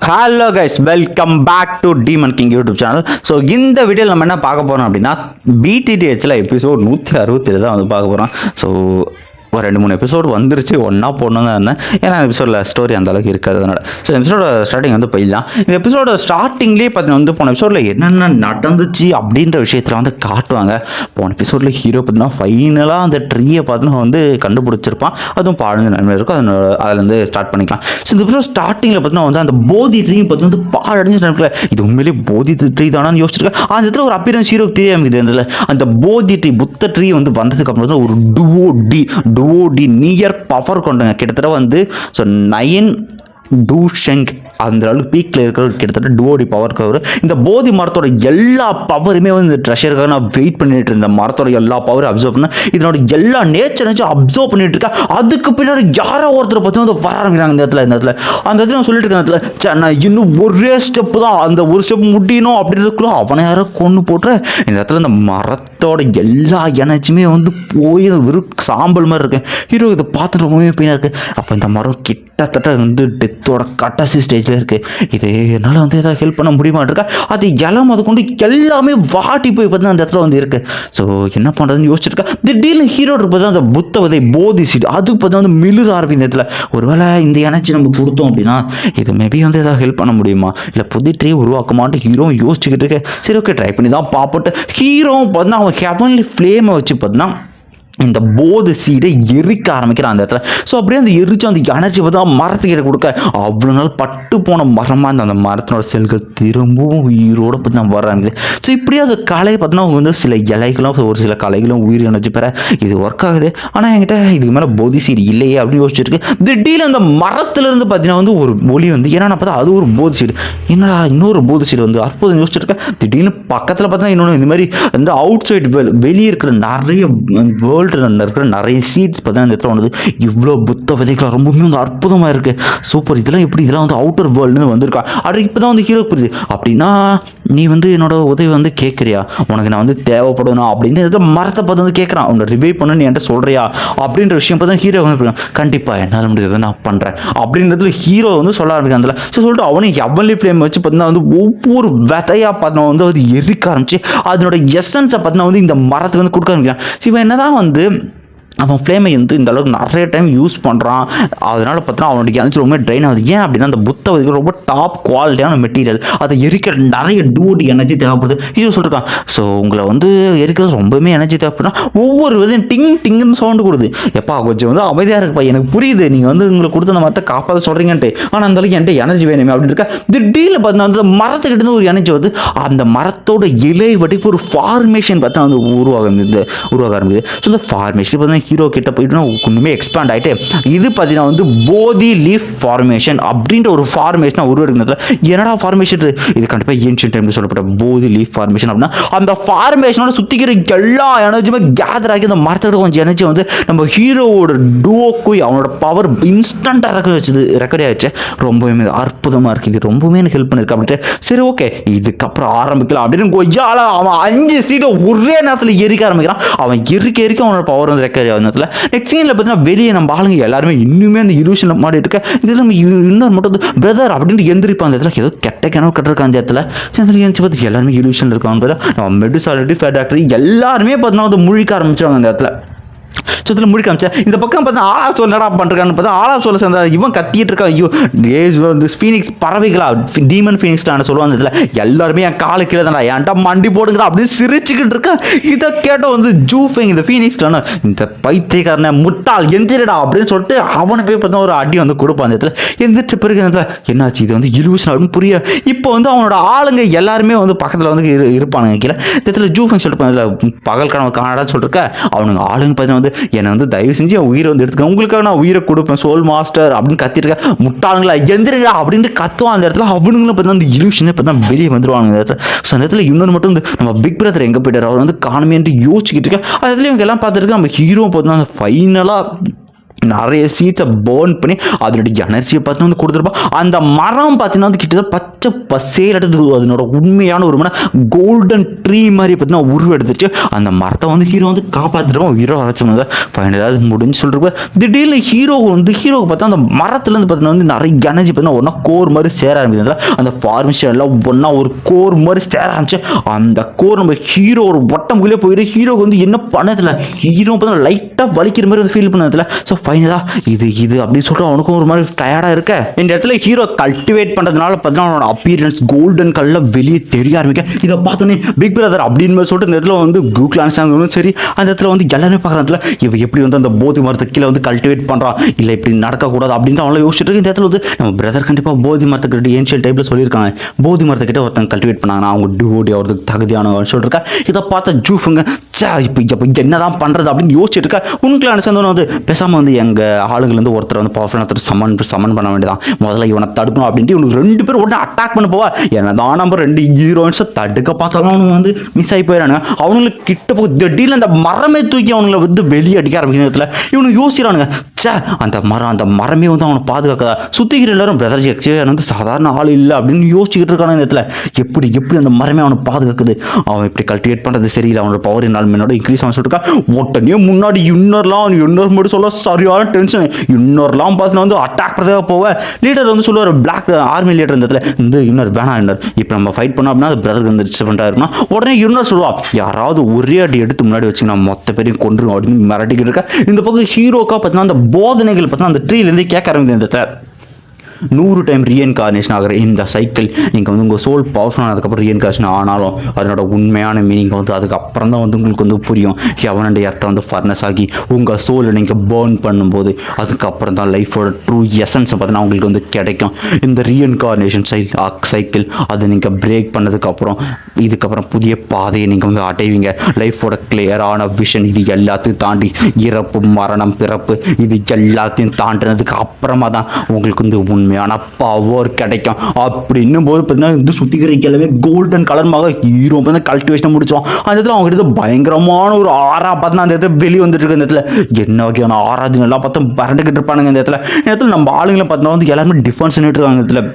Hello guys welcome back to demon king YouTube channel so இந்த வீடியோவில் நம்ம என்ன பார்க்க போகிறோம் அப்படின்னா பிடிடிஹெச்சில் எபிசோட் நூற்றி அறுபத்தேழு தான் வந்து பார்க்க போகிறோம் ஸோ ஒரு ரெண்டு மூணு எபிசோடு வந்துருச்சு ஒன்றா போடணும் தான் இருந்தேன். ஏன்னா எபிசோடில் ஸ்டோரி அந்த அளவுக்கு அதனால் ஸோ எபிசோட ஸ்டார்டிங் வந்து போயிடலாம் இந்த எபிசோட ஸ்டார்டிங்லேயே பார்த்தீங்கன்னா வந்து போன எபிசோடில் என்னென்ன நடந்துச்சு அப்படின்ற விஷயத்தில் வந்து காட்டுவாங்க. போன எபிசோடில் ஹீரோ பார்த்தீங்கன்னா ஃபைனலாக அந்த ட்ரீயை பார்த்தீங்கன்னா வந்து கண்டுபிடிச்சிருப்பான். அதுவும் பாடுந்து நன்மை இருக்கும். அதனோட அதில் வந்து ஸ்டார்ட் பண்ணிக்கலாம். ஸோ இந்த எபிசோட் ஸ்டார்டிங்கில் பார்த்தீங்கன்னா வந்து அந்த போதி ட்ரீ பார்த்தீங்கன்னா வந்து பாழடைஞ்சு நினைக்கல. இது உண்மையிலேயே போதி ட்ரீ தானான்னு யோசிச்சிருக்கேன். அந்த இடத்துல ஒரு அப்பியரன்ஸ் ஹீரோக்கு தெரியாமல் இது அந்த போதி ட்ரீ புத்த ட்ரீ வந்து வந்ததுக்கு அப்புறம் தான் ஒரு two D two D near power கொண்டுங்க கிட்டத்தட்ட வந்து ஸோ நயன் டூஷெங் அந்த அளவுக்கு பீக்கில் இருக்கிற கிட்டத்தட்ட டுவோடி பவர் கவர் இந்த போதி மரத்தோட எல்லா பவருமே வந்து இந்த ட்ரெஷருக்காக நான் வெயிட் பண்ணிட்டு இருந்தேன். மரத்தோட எல்லா பவரும் அப்சர்வ் பண்ண. இதனோட எல்லா நேச்சர் வச்சு அப்சர்வ் பண்ணிட்டு இருக்கேன். அதுக்கு பின்னாடி யாரோ ஒருத்தர் பார்த்தீங்கன்னா வந்து வர ஆரம்பிக்கிறாங்க இந்த இடத்துல இந்த இடத்துல. அந்த இடத்துல நான் சொல்லிட்டு இருக்கேன் இடத்துல. "ச்சே, நான் இன்னும் ஒரே ஸ்டெப்பு தான். அந்த ஒரு ஸ்டெப் முடியணும் அப்படின்றதுக்குள்ள அவனை யாரோ கொண்டு போட்டுறேன் இந்த இடத்துல இந்த மரத்தோட எல்லா எனர்ஜியுமே வந்து போய் வெறும் சாம்பல் மாதிரி இருக்கு. ஹீரோ இதை பார்த்துட்டு ரொம்பவே பெயினாக இருக்குது அப்போ இந்த மரம் கிட்டத்தட்ட வந்து டெத்தோட கடைசி ஸ்டேஜில் இருக்குது இது என்னால் வந்து ஏதாவது ஹெல்ப் பண்ண முடியுமான்னு இருக்கா? அது இலம் அது கொண்டு எல்லாமே வாட்டி போய் பார்த்து அந்த இடத்துல வந்து இருக்குது ஸோ என்ன பண்ணுறதுன்னு யோசிச்சிருக்கா திடீர்னு ஹீரோ இருப்பது அந்த புத்த விதை போதி சீட் அது பார்த்தா வந்து மிளிர ஆரம்பி இந்த இடத்துல. ஒருவேளை இந்த எனர்ஜி நம்ம கொடுத்தோம் அப்படின்னா இது மேபி வந்து ஏதாவது ஹெல்ப் பண்ண முடியுமா? இல்லை புது ட்ரீ உருவாக்குமான்ட்டு ஹீரோ யோசிச்சுக்கிட்டு இருக்கு. சரி ஓகே ட்ரை பண்ணி தான் பார்ப்போட்டு ஹீரோ பார்த்தீங்கன்னா அவன் ஹெவன்லி ஃப்ளேமை வச்சு பார்த்தீங்கன்னா இந்த போது சீடை எரிக்க ஆரம்பிக்கிறான் அந்த இடத்துல. ஸோ அப்படியே அந்த எரிச்சு அந்த எனர்ஜி வந்து மரத்துக்கிட்ட கொடுக்க. அவ்வளோ நாள் பட்டு போன மரமாக இருந்த அந்த மரத்தினோட செல்கள் திரும்பவும் உயிரோட பற்றி நம்ம வர்றாங்க ஸோ இப்படியே அந்த கலையை பார்த்தோன்னா அவங்க வந்து சில இலைகளும் ஒரு சில கலைகளும் உயிர் எனர்ஜி பெற இது ஒர்க் ஆகுது. ஆனால் என்கிட்ட இதுக்கு மேலே போதி சீடு இல்லையே அப்படின்னு யோசிச்சிருக்கு. திடீர்னு அந்த மரத்துலேருந்து பார்த்தீங்கன்னா வந்து ஒரு ஒளி வந்து ஏன்னா பார்த்தா அது ஒரு போதி சீடு. என்னடா இன்னொரு போதி சீடு வந்து அற்புதம் யோசிச்சிருக்கேன். திடீர்னு பக்கத்தில் பார்த்தீங்கன்னா இன்னொன்று இந்த மாதிரி அந்த அவுட் சைடு வெளியே இருக்கிற நிறைய வேர்ல்டு இருக்கிற நிறைய சீட்ஸ் பார்த்தீங்கன்னா இந்த இடத்துல வந்தது. இவ்வளோ புத்த விதைகள் ரொம்பவுமே வந்து அற்புதமாக இருக்குது சூப்பர் இதெல்லாம் எப்படி? இதெல்லாம் வந்து அவுட்டர் வேர்ல்டுன்னு வந்திருக்கா? அப்படி இப்போ தான் வந்து ஹீரோ புரியுது. அப்படின்னா நீ வந்து என்னோட உதவி வந்து கேட்குறியா உனக்கு நான் வந்து தேவைப்படணும் அப்படின்னு இதில் மரத்தை பார்த்து வந்து கேட்குறான் உன்னை ரிவைவ் பண்ணு நீ என்கிட்ட சொல்கிறியா அப்படின்ற விஷயம் பார்த்து ஹீரோ வந்து கண்டிப்பாக என்னால் முடியாது நான் பண்ணுறேன் அப்படின்றதுல ஹீரோ வந்து சொல்ல ஆரம்பிக்க அதில். ஸோ சொல்லிட்டு அவனை எவ்வளி ஃப்ளேம் வச்சு பார்த்தீங்கன்னா வந்து ஒவ்வொரு விதையாக பார்த்தா வந்து அது எரிக்க ஆரம்பிச்சு அதனோட எசன்ஸை பார்த்தீங்கன்னா வந்து இந்த மரத்துக்கு வந்து கொடுக்க ஆரம்பிக்கிறான். ஸோ இவன் என்னதான் வந்து வந்து அவன் ஃப்ளேமை வந்து இந்த அளவுக்கு நிறைய டைம் யூஸ் பண்ணுறான் அதனால் பார்த்தீங்கன்னா அவனுடைய எனர்ஜி ரொம்ப ட்ரெயின் ஆகுது. ஏன் அப்படின்னா அந்த புத்த வந்து ரொம்ப டாப் குவாலிட்டியான மெட்டீரியல் அதை எரிக்கிற நிறைய டூட் எனர்ஜி தேவைப்படுது. இது சொல்லியிருக்கான் ஸோ உங்களை வந்து எரிக்கிறது ரொம்பவுமே எனர்ஜி தேவைப்படுறா ஒவ்வொரு விதையும் டிங் டிங்குன்னு சவுண்டு கொடுது எப்பா கொஞ்சம் வந்து அமைதியாக இருக்குப்பா எனக்கு புரியுது. நீங்கள் வந்து உங்களுக்கு கொடுத்த அந்த மரத்தை காப்பாற்ற சொல்கிறீங்கன்ட்டு ஆனால் அந்த அளவுக்கு என்கிட்ட எனர்ஜி வேணுமே அப்படின்னு இருக்கா. திடீர்னு பார்த்தீங்கன்னா வந்து மரத்துக்கிட்ட இருந்து ஒரு எனர்ஜி வந்து அந்த மரத்தோட இலை வடிப்பு ஒரு ஃபார்மேஷன் பார்த்தா வந்து உருவாக உருவாக ஆரம்பிக்குது. ஸோ இந்த ஃபார்மேஷன் பார்த்தீங்கன்னா ஹீரோ கிட்ட போயிட்டுனா ஒன்றுமே எக்ஸ்பேண்ட் ஆகிட்டு இது பார்த்தீங்கன்னா வந்து போதி லீஃப் ஃபார்மேஷன் அப்படின்ற ஒரு ஃபார்மேஷனாக உருவெடுக்கிறதுல என்னடா ஃபார்மேஷன் இது? கண்டிப்பாக ஏன்ஷியன் டைம்ல சொல்லப்பட்ட போதி லீஃப் ஃபார்மேஷன் அப்படின்னா அந்த ஃபார்மேஷனோட சுற்றிக்கிற எல்லா எனர்ஜியுமே கேதர் ஆகி அந்த மரத்தோட கொஞ்சம் எனர்ஜி வந்து நம்ம ஹீரோவோட டூவோக்குய் அவனோட பவர் இன்ஸ்டண்ட்டாக ரெக்கார்ட் வச்சது ரெக்கார்ட் ஆகிடுச்சு ரொம்பவுமே அற்புதமாக இருக்குது இது ரொம்பவுமே எனக்கு ஹெல்ப் பண்ணிருக்கு அப்படின்ட்டு சரி ஓகே இதுக்கப்புறம் ஆரம்பிக்கலாம் அப்படின்னு கொய்யால அவன் அஞ்சு சீட்டை ஒரே நேரத்தில் எரிக்க ஆரம்பிக்கிறான். அவன் எரிக்க எரிக்க அவனோட பவர் வந்து ரெக்கார்ட் ஆகும் நேரத்தில் நெக்ஸ்ட் சீனில் பார்த்தீங்கன்னா வெளியே நம்ம ஆளுங்க எல்லாருமே இன்னுமே அந்த இலூஷன் மாடிட்டு இருக்க. இதில் நம்ம இ- இன்னொரு மட்டும் வந்து பிரதர் அப்படின்ட்டு எந்திரிப்பா அந்த இடத்துல. ஏதோ கெட்ட கிணவு கட்டிருக்கான் அந்த இடத்துல. சரி, எந்திரிச்சு பார்த்து எல்லாருமே இலூஷன் இருக்காங்க பார்த்தா நம்ம மெடிசாலிட்டி ஃபேட் டாக்டர் எல்லாருமே பார்த்தீங்கன்னா வந்து முழிக்க ஆரம்பிச்சிருவாங்க அந்த இடத்துல. ஸோ இதில் இந்த பக்கம் பார்த்தா ஆலா சோல் நடா பண்ணுறான்னு பார்த்தா ஆலா சோல சேர்ந்த இவன் கத்திட்டு இருக்கான். ஐயோ ஏஸ் வந்து ஃபீனிக்ஸ் பறவைகளா? டீமன் ஃபீனிக்ஸ்டான சொல்லுவாங்க இதில் எல்லாருமே என் காலு கீழே தான்டா ஏன்டா மண்டி போடுங்கடா அப்படின்னு சிரிச்சுக்கிட்டு இருக்கேன் இதை கேட்ட வந்து ஜூஃபிங் இந்த ஃபீனிக்ஸ்டான இந்த பைத்தியக்காரனை முட்டாள் எந்திரடா அப்படின்னு சொல்லிட்டு அவனை போய் பார்த்தா ஒரு அடி வந்து கொடுப்பான் அந்த இடத்துல. எந்திரிச்ச பிறகு அந்த என்னாச்சு இது வந்து இலுவிஷன் அப்படின்னு புரிய இப்போ வந்து அவனோட ஆளுங்க எல்லாருமே வந்து பக்கத்தில் வந்து இரு இருப்பானுங்க கீழே. இந்த இடத்துல ஜூஃபிங் சொல்லிட்டு பகல் கனவு காணடான்னு சொல்லிருக்க அவனுங்க ஆளுங்க பார்த்தீங்கன்னா வந்து என்னை வந்து தயவு செஞ்சு என் உயிரை வந்து எடுத்துக்க. உங்களுக்காக நான் உயிரை கொடுப்பேன் சோல் மாஸ்டர் அப்படின்னு கத்திருக்க முட்டாளுங்களா எந்திரா அப்படின்ட்டு கத்துவோம் அந்த இடத்துல. அவனுங்களும் பார்த்தா அந்த இப்போ பார்த்தா வெளியே வந்துருவாங்க அந்த இடத்துல. ஸோ அந்த இடத்துல இன்னொரு மட்டும் வந்து நம்ம பிக் பிரதர் எங்கே போயிட்டார்? அவர் வந்து காணுமேன்ட்டு யோசிச்சுக்கிட்டு இருக்கேன். அந்த இடத்துல இவங்க எல்லாம் பார்த்துருக்கு நம்ம ஹீரோ பார்த்தா அந்த ஃபைனலாக நிறைய சீட்ஸை பேர்ன் பண்ணி அதனுடைய எனர்ஜியை பார்த்து வந்து கொடுத்துருப்பா. அந்த மரம் பார்த்தீங்கன்னா வந்து கிட்டத்தட்ட பச்சை பசேல் எடுத்து அதனோட உண்மையான ஒரு மன கோல்டன் ட்ரீ மாதிரி பார்த்தீங்கன்னா உருவெடுத்துச்சு அந்த மரத்தை வந்து ஹீரோ வந்து காப்பாற்றிடுவோம் ஹீரோ வச்சு ஃபைனலாக முடிஞ்சு சொல்லிட்டு திடீர்னு ஹீரோ வந்து ஹீரோவுக்கு பார்த்தா அந்த மரத்துலேருந்து பார்த்தீங்கன்னா வந்து நிறைய எனர்ஜி பார்த்தீங்கன்னா ஒன்றா கோர் மாதிரி சேர ஆரம்பிச்சதுல அந்த ஃபார்மேஷன் எல்லாம் ஒன்றா ஒரு கோர் மாதிரி சேர ஆரம்பிச்சு அந்த கோர் நம்ம ஹீரோ ஒரு ஒட்டமுக்குள்ளே போயிட்டு ஹீரோக்கு வந்து என்ன பண்ணதில்ல ஹீரோ பார்த்தீங்கன்னா லைட்டாக வலிக்கிற மாதிரி வந்து ஃபீல் பண்ணதில்ல ஸோ ஃபைனலாக இது இது அப்படின்னு சொல்லிட்டு அவனுக்கும் ஒரு மாதிரி டயர்டாக இருக்க. இந்த இடத்துல ஹீரோ கல்டிவேட் பண்ணுறதுனால பார்த்தீங்கன்னா அவனோட அப்பியரன்ஸ் கோல்டன் கல்லில் வெளியே தெரிய ஆரம்பிக்க. இதை பார்த்தோன்னே பிக் பிரதர் அப்படின்னு சொல்லிட்டு இந்த இடத்துல வந்து கூகுள் ஆன்சர் சரி அந்த இடத்துல வந்து எல்லாருமே பார்க்குறதுல இவன் எப்படி வந்து அந்த போதி மரத்தை கீழே வந்து கல்டிவேட் பண்ணுறான் இல்லை இப்படி நடக்கக்கூடாது அப்படின்னு அவங்கள யோசிச்சுட்டு இருக்கு. இந்த இடத்துல வந்து நம்ம பிரதர் கண்டிப்பாக போதி மரத்துக்கிட்ட ஏன்ஷியல் டைப்பில் சொல்லியிருக்காங்க. போதி மரத்துக்கிட்ட ஒருத்தன் கல்டிவேட் பண்ணாங்கன்னா அவங்க டிவோடி அவருக்கு தகுதியானவன் சொல்லிருக்கா இதை பார்த்தா ஜூஃபுங்க சே இப்போ இப்போ என்ன தான் பண்ணுறது அப்படின்னு யோசிச்சுட்டு இருக்கா. உனக்கு அனுசந்தோன்னு வந்து பேசாமல் வந்து எங்கள் வந்து ஒருத்தர் வந்து பவர்ஃபுல் ஒருத்தர் சமன் சமன் பண்ண வேண்டியதான் முதல்ல இவனை தடுக்கணும் அப்படின்ட்டு இவனுக்கு ரெண்டு பேரும் உடனே அட்டாக் பண்ண போவா. என்னதான் நம்ம ரெண்டு ஹீரோயின்ஸை தடுக்க பார்த்தாலும் அவனுங்க வந்து மிஸ் ஆகி போயிடானுங்க அவனுங்களுக்கு கிட்ட போய் திடீர்னு அந்த மரமே தூக்கி அவனுங்களை வந்து வெளியே அடிக்க ஆரம்பிக்கிற நேரத்தில் இவனு யோசிக்கிறானுங்க சே அந்த மரம் அந்த மரமே வந்து அவனை பாதுகாக்க சுற்றிக்கிற எல்லாரும் பிரதர் ஜெக்ஸே வந்து சாதாரண ஆள் இல்லை அப்படின்னு யோசிச்சுக்கிட்டு இருக்கான இந்த இடத்துல. எப்படி எப்படி அந்த மரமே அவனை பாதுகாக்குது? அவன் இப்படி கல்டிவேட் பண்ணுறது சரியில்லை. அவனோட பவர் என்னால் என்னோட இன்க்ரீஸ் அவன் சொல்லிருக்கா உடனே முன்னாடி இன்னர்லாம் இன்னொரு மட்டும் சொல்ல சரியான டென்ஷன் இன்னொருலாம் பார்த்து வந்து அட்டாக் பண்ணுறதாக போவ லீடர் வந்து சொல்லுவார் பிளாக் ஆர்மி லீடர் இந்த இடத்துல. இந்த இன்னொரு வேணா இன்னர். இப்போ நம்ம ஃபைட் பண்ணோம் அப்படின்னா அது பிரதருக்கு வந்து டிஸ்டர்பண்டாக இருக்குன்னா உடனே இன்னொரு சொல்லுவா யாராவது ஒரே அடி எடுத்து முன்னாடி வச்சுங்கன்னா மொத்த பேரையும் கொண்டுருவோம் அப்படின்னு மிரட்டிக்கிட்டு இருக்கா. இந்த பக்கம் ஹீரோக்கா பார்த்தீங்கன்னா அந்த போதனைகள் பார்த்தீங்கன்னா அந்த ட்ரீலேருந்து கேட்க ஆரம்பிக்குது இந்த இடத்துல நூறு டைம் ரீஎன்கார்னேஷன் ஆகிற இந்த சைக்கிள் நீங்கள் வந்து உங்கள் சோல் பவர்ஃபுல் ஆனதுக்கப்புறம் ரீஎன்கார்னேஷன் ஆனாலும் அதனோட உண்மையான மீனிங் வந்து அதுக்கப்புறம் தான் வந்து உங்களுக்கு வந்து புரியும். எவனுடைய அர்த்தம் வந்து ஃபர்னஸ் ஆகி உங்கள் சோலை நீங்கள் பேர்ன் பண்ணும்போது அதுக்கப்புறம் தான் லைஃபோட ட்ரூ எசன்ஸை பார்த்தீங்கன்னா உங்களுக்கு வந்து கிடைக்கும். இந்த ரீஎன்கார்னேஷன் சை சைக்கிள் அதை நீங்கள் பிரேக் பண்ணதுக்கப்புறம் இதுக்கப்புறம் புதிய பாதையை நீங்கள் வந்து அடைவீங்க. லைஃபோட கிளியரான விஷன் இது எல்லாத்தையும் தாண்டி இறப்பு மரணம் பிறப்பு இது எல்லாத்தையும் தாண்டினதுக்கு அப்புறமா தான் உங்களுக்கு வந்து உண்மை உண்மையான பவர் கிடைக்கும். அப்படின்னும் போது பார்த்தீங்கன்னா இந்த சுத்திக்கிற எல்லாமே கோல்டன் கலர்மாக ஹீரோ வந்து கல்டிவேஷன் முடிச்சோம் அந்த இடத்துல அவங்க கிட்ட பயங்கரமான ஒரு ஆறா பார்த்தா அந்த இடத்துல வெளியே வந்துட்டு இருக்கு. அந்த இடத்துல என்ன வகையான ஆராதனை எல்லாம் பார்த்தா பரண்டுக்கிட்டு இருப்பானுங்க இந்த இடத்துல. இந்த இடத்துல நம்ம ஆளுங்களை பார்த்தோம்னா வந்து எல்லாருமே டிஃபென்ஸ் இருக்காங்க இந்த இடத்துல.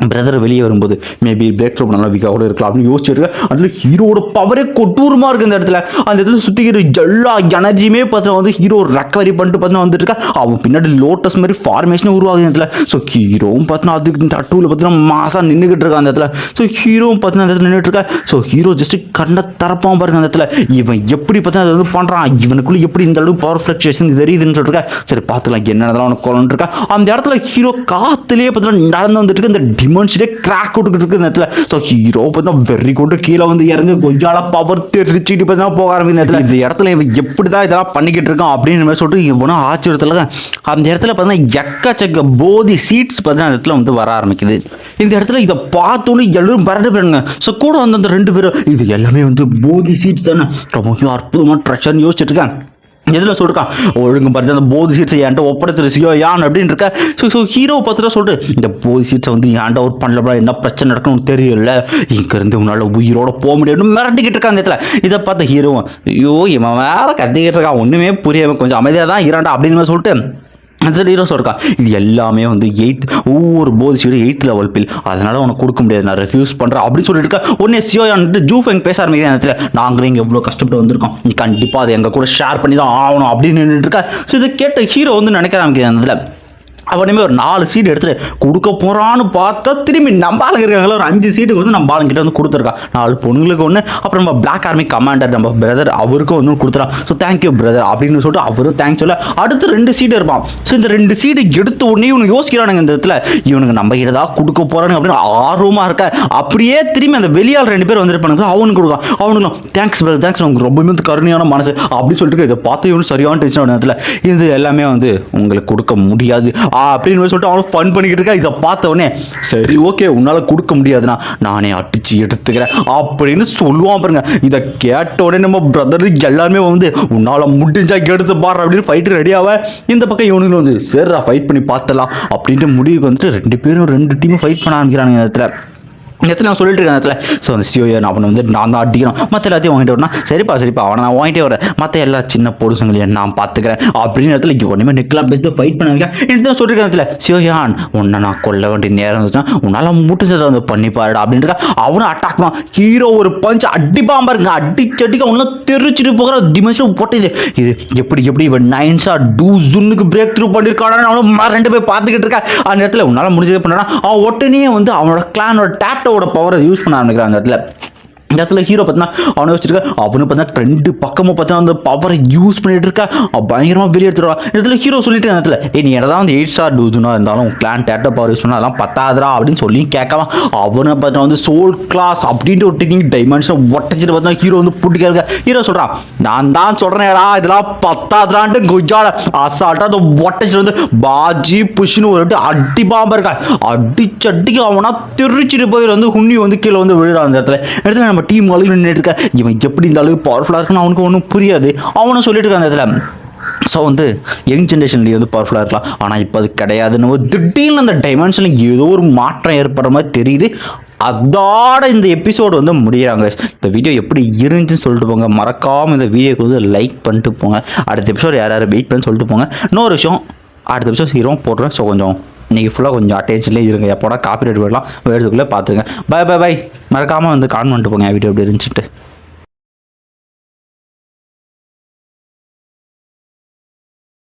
பிரதர் வெளியே வரும்போது மேபி பிரேக் த்ரூ நல்லா வீக்காக கூட இருக்கலாம் அப்படின்னு யோசிச்சிருக்க அதில் ஹீரோட பவரே கொட்டூரமாக இருக்குது இந்த இடத்துல. அந்த இடத்துல சுற்றிக்கிற எல்லா எனர்ஜியுமே பார்த்தா வந்து ஹீரோ ரெக்கவரி பண்ணிட்டு பார்த்தினா வந்துட்டு இருக்கா. அவன் பின்னாடி லோட்டஸ் மாதிரி ஃபார்மேஷனும் உருவாகுது இந்த இடத்துல. ஸோ ஹீரோவும் பார்த்தினா அதுக்கு டூவில் பார்த்தீங்கன்னா மாசாக நின்றுக்கிட்டு இருக்கா அந்த இடத்துல. ஸோ ஹீரோவும் பார்த்தீங்கன்னா அந்த இடத்துல நின்றுட்டு இருக்கா. ஸோ ஹீரோ ஜஸ்ட் கண்ணை தரப்பான் பாருங்க அந்த இடத்துல. இவன் எப்படி பார்த்தா அதை வந்து பண்ணுறான் இவனுக்குள்ளே எப்படி இந்த அளவுக்கு பவர் ஃப்ளக்சுவேஷன் தெரியுதுன்னு சொல்லிருக்கா சரி பார்த்துக்கலாம் என்னென்னலாம் அவனுக்கு கொண்டு இருக்கா. அந்த இடத்துல ஹீரோ காத்துலேயே பார்த்தீங்கன்னா நடந்து வந்துட்டு இந்த டிமென்ஷனே கிராக் கொடுத்துட்டு இருக்கு இந்த இடத்துல ஸோ ஹீரோ பார்த்தா வெறி கொண்டு கீழே வந்து இறங்கி கொஞ்சால பவர் தெரிச்சுட்டு பார்த்தா போக ஆரம்பிக்கும் இடத்துல இந்த இடத்துல இவன் எப்படி தான் இதெல்லாம் பண்ணிக்கிட்டு இருக்கான் அப்படின்னு மாதிரி சொல்லிட்டு இவனும் ஆச்சரியத்தில் அந்த இடத்துல பார்த்தீங்கன்னா எக்கச்சக்க போதி சீட்ஸ் பார்த்தீங்கன்னா அந்த இடத்துல வந்து வர ஆரம்பிக்குது இந்த இடத்துல இதை பார்த்தோன்னு எல்லாரும் பரண்டு போயிடுங்க ஸோ கூட வந்து அந்த ரெண்டு பேரும் இது எல்லாமே வந்து போதி சீட்ஸ் தானே ரொம்ப அற்புதமாக ட்ரெஷர்னு யோசிச்சுட்டு இருக்கேன் எதில் சொல்லிருக்கான் ஒழுங்கு பார்த்து அந்த போதி சீட்ஸை என்கிட்ட ஒப்படைச்சிரு சியோ யான் அப்படின்னு இருக்க. ஸோ ஸோ ஹீரோ பார்த்துட்டு சொல்லிட்டு இந்த போதி சீட்ஸை வந்து ஏன்டா ஒர்க் பண்ணலப்பா என்ன பிரச்சனை நடக்கணும்னு தெரியல. இங்கேருந்து உன்னால் உயிரோட போக முடியும்னு மிரட்டிக்கிட்டு இருக்கான் அந்த இடத்துல இதை பார்த்த ஹீரோவும் ஐயோ இவன் வேற கத்திக்கிட்டு இருக்கான் ஒன்றுமே புரியாமல் கொஞ்சம் அமைதியாக தான் இராண்டா அப்படின்னு சொல்லிட்டு அந்த ஹீரோ இருக்கா இது எல்லாமே வந்து எயித் ஒவ்வொரு போதி சீடும் எயித் லெவல் பில் அதனால உனக்கு கொடுக்க முடியாது. நான் ரெஃப்யூஸ் பண்ணுறேன் அப்படின்னு சொல்லிட்டு இருக்கா. உடனே சியோயான்ட்டு ஜூஃபெங் பேச ஆரம்பிக்கிற நேரத்தில் நாங்களும் இங்கே எவ்வளோ கஷ்டப்பட்டு வந்திருக்கோம். நீ கண்டிப்பாக அதை எங்கள் கூட ஷேர் பண்ணி தான் ஆகணும். அப்படின்னு நின்றுட்டு இருக்கா. ஸோ இதை கேட்ட ஹீரோ வந்து நினைக்க ஆரம்பிக்கிற நேரத்தில் இடத்துல அவனுமே ஒரு நாலு சீட் எடுத்துகிட்டு கொடுக்க போகிறான்னு பார்த்தா திரும்பி நம்ம ஆளுங்க ஒரு அஞ்சு சீட்டுக்கு வந்து நம்ம ஆளுங்கிட்ட வந்து கொடுத்துருக்கான் நாலு பொண்ணுங்களுக்கு ஒன்று அப்புறம் நம்ம பிளாக் ஆர்மி கமாண்டர் நம்ம பிரதர் அவருக்கும் வந்து கொடுத்துறான். ஸோ தேங்க்யூ பிரதர் அப்படின்னு சொல்லிட்டு அவரும் தேங்க்ஸ் சொல்ல அடுத்து ரெண்டு சீட்டு இருப்பான் ஸோ இந்த ரெண்டு சீட்டு எடுத்த உடனே இவனுக்கு யோசிக்கிறானுங்க இந்த இடத்துல இவனுக்கு நம்ம கிட்ட தான் கொடுக்க போகிறானு அப்படின்னு ஆர்வமாக இருக்க அப்படியே திரும்பி அந்த வெளியால் ரெண்டு பேர் வந்திருப்பானுங்க. அவனுக்கு கொடுக்கான். அவனுக்கு தேங்க்ஸ் பிரதர் தேங்க்ஸ் உங்களுக்கு ரொம்ப வந்து கருணையான மனசு. அப்படின்னு சொல்லிட்டு இதை பார்த்து இவனு சரியான டென்ஷன் இடத்துல. இது எல்லாமே வந்து உங்களுக்கு கொடுக்க முடியாது. அப்படின்னு சொல்லிட்டு அவனும் ஃபன் பண்ணிக்கிட்டு இருக்கா. இதை பார்த்த உடனே சரி ஓகே உன்னால் கொடுக்க முடியாதுண்ணா. நானே அடிச்சு எடுத்துக்கிறேன் அப்படின்னு சொல்லுவான் பாருங்க. இதை கேட்ட உடனே நம்ம பிரதர் எல்லாருமே வந்து உன்னால் முடிஞ்சா எடுத்து பாரு அப்படின்னு ஃபைட்டு ரெடியாவ இந்த பக்கம் இவனுங்களும் வந்து சரிடா ஃபைட் பண்ணி பார்த்தலாம் அப்படின்ட்டு முடிவுக்கு வந்துட்டு ரெண்டு பேரும் ரெண்டு டீமும் ஃபைட் பண்ண ஆரம்பிக்கிறானுங்க இடத்துல. நேரத்தில் நான் சொல்லிட்டு இருக்கேன் இடத்துல ஸோ அந்த சிஓயன் அவனை வந்து நான் தான் அடிக்கணும். மற்ற எல்லாத்தையும் வாங்கிட்டு வரணும் சரிப்பா சரிப்பா அவனை நான் வாங்கிட்டே வரேன். மற்ற எல்லா சின்ன பொருசுங்களையும் நான் பார்த்துக்கிறேன். அப்படின்னு இடத்துல இங்கே ஒன்றுமே நிற்கலாம் பெஸ்ட்டு ஃபைட் பண்ணாங்க தான் சொல்லியிருக்கேன் இடத்துல சிஓயான் உன்னை நான் கொல்ல வேண்டிய நேரம் இருந்துச்சுன்னா உன்னால் முடிஞ்சதை வந்து பண்ணி பாருடா அப்படின்ட்டு அவனும் அட்டாக் பண்ணான் ஹீரோ ஒரு பஞ்ச் அடிப்பான் பாருங்க அடிச்சடிக்க அவனும் தெரிச்சிட்டு போகிற டிமென்ஷன் போட்டது இது எப்படி எப்படி இவன் நைன்ஸா டூ ஜுன்னுக்கு பிரேக் த்ரூ பண்ணியிருக்கானு அவனும் ரெண்டு பேர் பார்த்துக்கிட்டு இருக்கா அந்த இடத்துல உன்னால் முடிஞ்சது பண்ணானா அவன் உடனே வந்து அவனோட கிளானோட டேட்டோட பவரை யூஸ் பண்ண ஆரம்பிக்கிறாங்க அந்த இடத்துல. இந்த இடத்துல ஹீரோ பார்த்தீங்கன்னா அவனை வச்சிருக்க அவனு பார்த்தீங்கன்னா ரெண்டு பக்கமும் பார்த்தீங்கன்னா அந்த பவரை யூஸ் பண்ணிட்டு இருக்கா? பயங்கரமாக வெளியே எடுத்துருவான் இந்த இடத்துல ஹீரோ சொல்லிட்டு இந்த இடத்துல ஏ நீ என்னதான் வந்து எயிட் ஸ்டார் டூதுனா இருந்தாலும் பிளான் டேட்ட பவர் யூஸ் பண்ணால் அதெல்லாம் பத்தாதுடா அப்படின்னு சொல்லி கேட்காம அவனை பார்த்தீங்கன்னா வந்து சோல் கிளாஸ் அப்படின்ட்டு ஒரு டெக்னிக் டைமென்ஷன் ஒட்டச்சிட்டு பார்த்தீங்கன்னா ஹீரோ வந்து பிடிக்க ஹீரோ சொல்கிறான் நான் தான் சொல்கிறேன்டா இதெல்லாம் பத்தாதுடான்ட்டு குஜால அசால்ட்டாக அந்த ஒட்டச்சிட்டு வந்து பாஜி புஷ்னு ஒரு வாட்டி அடி பாம்பா இருக்கா அடிச்சு அடிக்கு அவனா திருச்சிட்டு போய் வந்து உண்ணி வந்து கீழே வந்து விழுறான் அந்த இடத்துல. இடத்துல நம்ம டீம் அழுகு நின்றுட்டு இருக்க. இவன் எப்படி இந்த அளவுக்கு பவர்ஃபுல்லாக இருக்குன்னு அவனுக்கு ஒன்றும் புரியாது. அவனும் சொல்லிட்டு இருக்கான் அந்த இடத்துல ஸோ வந்து யங் ஜென்ரேஷன்லேயே வந்து பவர்ஃபுல்லாக இருக்கலாம். ஆனால் இப்போ அது கிடையாதுன்னு ஒரு திடீர்னு அந்த டைமென்ஷனில் ஏதோ ஒரு மாற்றம் ஏற்படுற மாதிரி தெரியுது. அதோட இந்த எபிசோடு வந்து முடிகிறாங்க இந்த வீடியோ எப்படி இருந்துச்சுன்னு சொல்லிட்டு போங்க. மறக்காமல் இந்த வீடியோக்கு வந்து லைக் பண்ணிட்டு போங்க. அடுத்த எபிசோடு யார் யார் வெயிட் பண்ணி சொல்லிட்டு போங்க. இன்னொரு விஷயம் அடுத்த எபிசோட் ஹீரோ போடுறேன். ஸோ கொஞ்சம் இன்றைக்கி ஃபுல்லாக கொஞ்சம் அட்டேஜ்லேயே இருங்க. எப்போடா காப்பி ரைட் போயிடலாம் வேறதுக்குள்ளே பார்த்துருங்க. பை பை பை மறக்காமல் வந்து கான் போங்க. வீடியோ எப்படி இருந்துச்சுட்டு